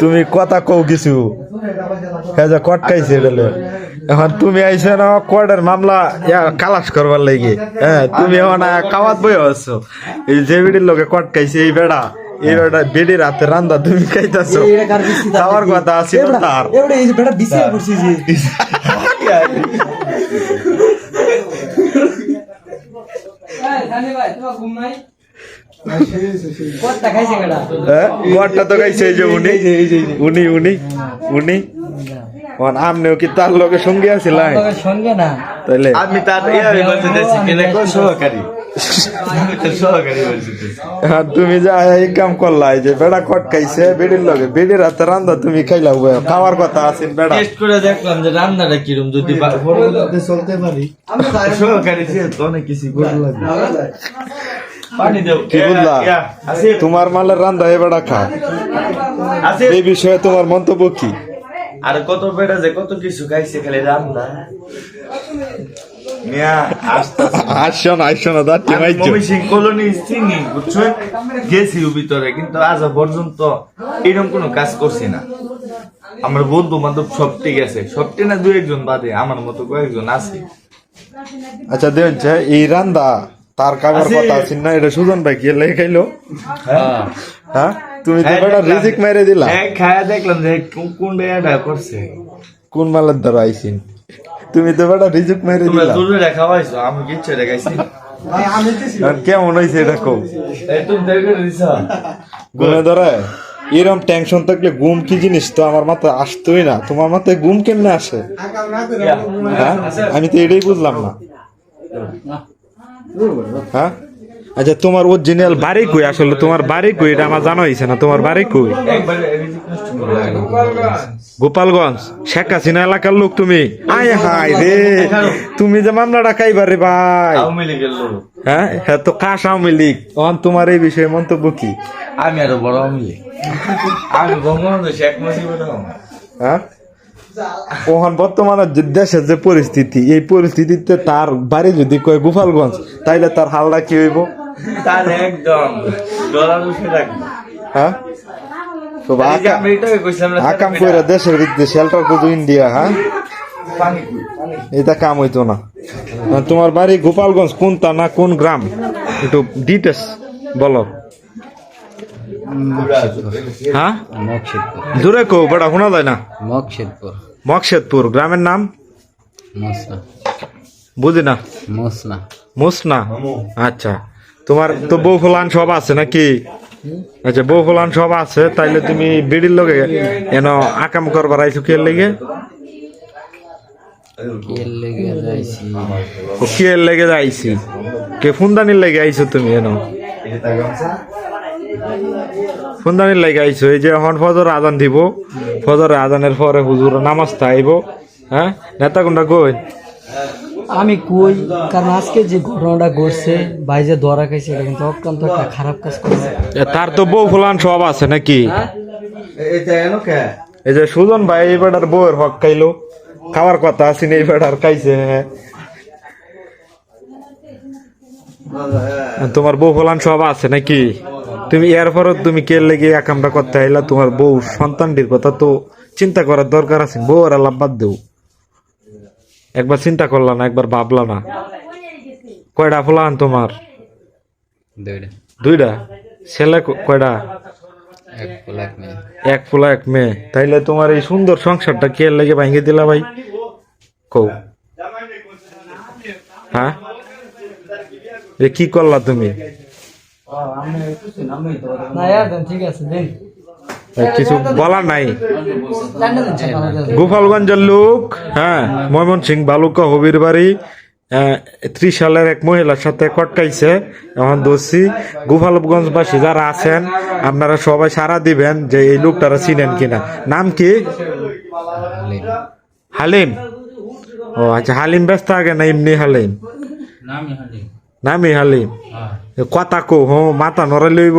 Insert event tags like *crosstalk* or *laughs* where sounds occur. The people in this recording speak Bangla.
তুমি কথা কও কিছু। হ্যাঁ যে কটকাইছে এটালে এখন তুমি আইসে না কোর্টের মামলা ইয়া কালাস করবার লাগি। হ্যাঁ তুমি এখন কাওয়াত বই আছো। এই যে বিডির লোকে কটকাইছে এই বেড়া এই বেড়া বেডির হাতে রান্দা তুমি খাইতাছো। খাওয়ার কথা আছিল তার। এই যে বেটা বিছে *laughs* বেটা হ্যাঁ তো খাইছে উনি। উনি উনি উনি। এখন আমনেও কি তার লোকে সঙ্গে আছিলেন তবে সঙ্গে না। তাইলে? আমি তার ইয়ে বলতে চাইছি কেন কো সহকারী? আর তুমি যা এই কাম করলা এই যে বেড়া কটকাইছে বেডির লগে বেডির হাতে রান্দা তুমি খাইলা খাওয়ার কথা আছেন বেড়া। টেস্ট করে দেখলাম যে রান্নাটা কিরম যদি চলতে পারি। সহকারী যেহেতু অনেক কিছু লাগবে তোমার মালের রান্দা এ বেড়া খা। এই বিষয়ে তোমার মন্তব্য কি? আর কত বেড়া যে কত কিছু খাইছে খালি রান্না। কলোনি চিনি বুঝছ? গেছি ভিতরে কিন্তু আজ পর্যন্ত এরকম কোনো কাজ করছি না। আমার বন্ধু বান্ধব সব ঠিক আছে সবটি না দু একজন বাদে আমার মতো কয়েকজন আছে। আচ্ছা দেখ এই রান্দা তার আছে। কথা আছেন না এটা সুজন ভাই কি লেখাইলো? খাইলো হ্যাঁ? তুমি তো বেটা রিজিক মেরে দিলা। হ্যাঁ খায়া দেখলাম যে কোন- কোন এটা করছে। কোন মালের দ্বারা আইসিন? তুমি তো বেটা রিজিক মেরে দিলা। দূরে রেখা হয়েছো আমি কিচ্ছু রেখাইছি আর কেমন হয়েছে এটা কও? এই তুমি দেখে দিছ। ঘুমে ধরে এরম টেনশন থাকলে ঘুম কি জিনিস? তো আমার মাথায় আসতোই না। তোমার মাথায় ঘুম কেমনে আসে? হ্যাঁ আমি তো এটাই বুঝলাম না। হ্যাঁ? আচ্ছা তোমার অরিজিনাল বাড়ি কই? আসলে তোমার বাড়ি কই? এটা আমার জানা হয়েছে না। তোমার বাড়ি কই? গোপালগঞ্জ। শেখ হাসিনা এলাকার লোক তুমি। আয় হাই রে। তুমি যে মামলাটা খাইবার রে ভাই। হ্যাঁ? হ্যাঁ তো কাশ আওয়ামী লীগ? তোমার এই বিষয়ে মন্তব্য কি? আমি আরও বড় আওয়ামী লীগ। আমি বঙ্গবন্ধু শেখ মুজিবুর রহমান। হ্যাঁ? ওখান বর্তমানে দেশের যে পরিস্থিতি এই পরিস্থিতিতে তার বাড়ি যদি কয় গোপালগঞ্জ তাইলে তার হালটা কি হইব? তার একদম ডলার উঠে রাখব। হ্যাঁ? তো আকাম কইরা দেশের শেল্টার করতো ইন্ডিয়া হ্যাঁ? পানি কই, পানি। এটা কাম হইতো না। তোমার বাড়ি গোপালগঞ্জ কোনটা না কোন গ্রাম? একটু ডিটেলস বলো। হ্যাঁ? দূরে কো বেটা শোনা যায় না। মকশেদপুর মকশেদপুর গ্রামের নাম? মসনা। বুঝি না। মসনা। মুসনা? আচ্ছা। তোমার তো বউ ফুলান সব আছে নাকি? আচ্ছা বউ ফুলান সব আছে তাইলে তুমি বিড়ির লগে এন আকাম করবার আইছো কে লেগে? কে লেগে যাইছি? কে ফুন্দানির লেগে আইছো তুমি এন ফুন্দানির লেগে আইছো এই যে এখন ফজর আজান দিব ফজর আজানের পরে হুজুর নামাজ আইব হ্যাঁ? নেতা কোনটা কই? আমি কই? কারণ আজকে যে ঘটনাটা ঘটছে ভাই যে ধরা খাইছে এটা কিন্তু অত্যন্ত একটা খারাপ কাজ করছে। তার তো বউ ফুলান সব আছে নাকি? এটা এন কে? এই যে সুজন ভাই এই বেটার বউয়ের হক খাইলো। খাওয়ার কথা আছে এই বেটার খাইছে। হ্যাঁ। তোমার বউ ফলান সব আছে নাকি? তুমি এরপরও তুমি কে লেগে একামটা করতে আইলা? তোমার বউ সন্তানটির কথা তো চিন্তা করার দরকার আছে। বউ আর আল্লাহ বাদ দেও। একবার চিন্তা করলা না একবার ভাবলা না। কয়টা ফলান তোমার? দুইটা ছেলে ক- কয়টা এক ফুলা এক মেয়ে। তাইলে তোমার এই সুন্দর সংসারটা কে লেগে ভাঙিয়ে দিলা ভাই? কৌ হ্যাঁ? কি করলা তুমি? ঠিক আছে কিছু বলার নাই। গোপালগঞ্জের লোক হ্যাঁ ময়মন সিং বালুকা হবির বাড়ি ত্রিশ সালের এক মহিলার সাথে কটকাইছে এখন দোষী। গোপালগঞ্জবাসী যারা আছেন আপনারা সবাই সারা দিবেন যে এই লোকটারা চিনেন কিনা। নাম কি? হালিম। ও আচ্ছা হালিম ব্যস্ত আগে না এমনি হালিম। নামি হালিম কথা কো হো মাথা নড়াই লইব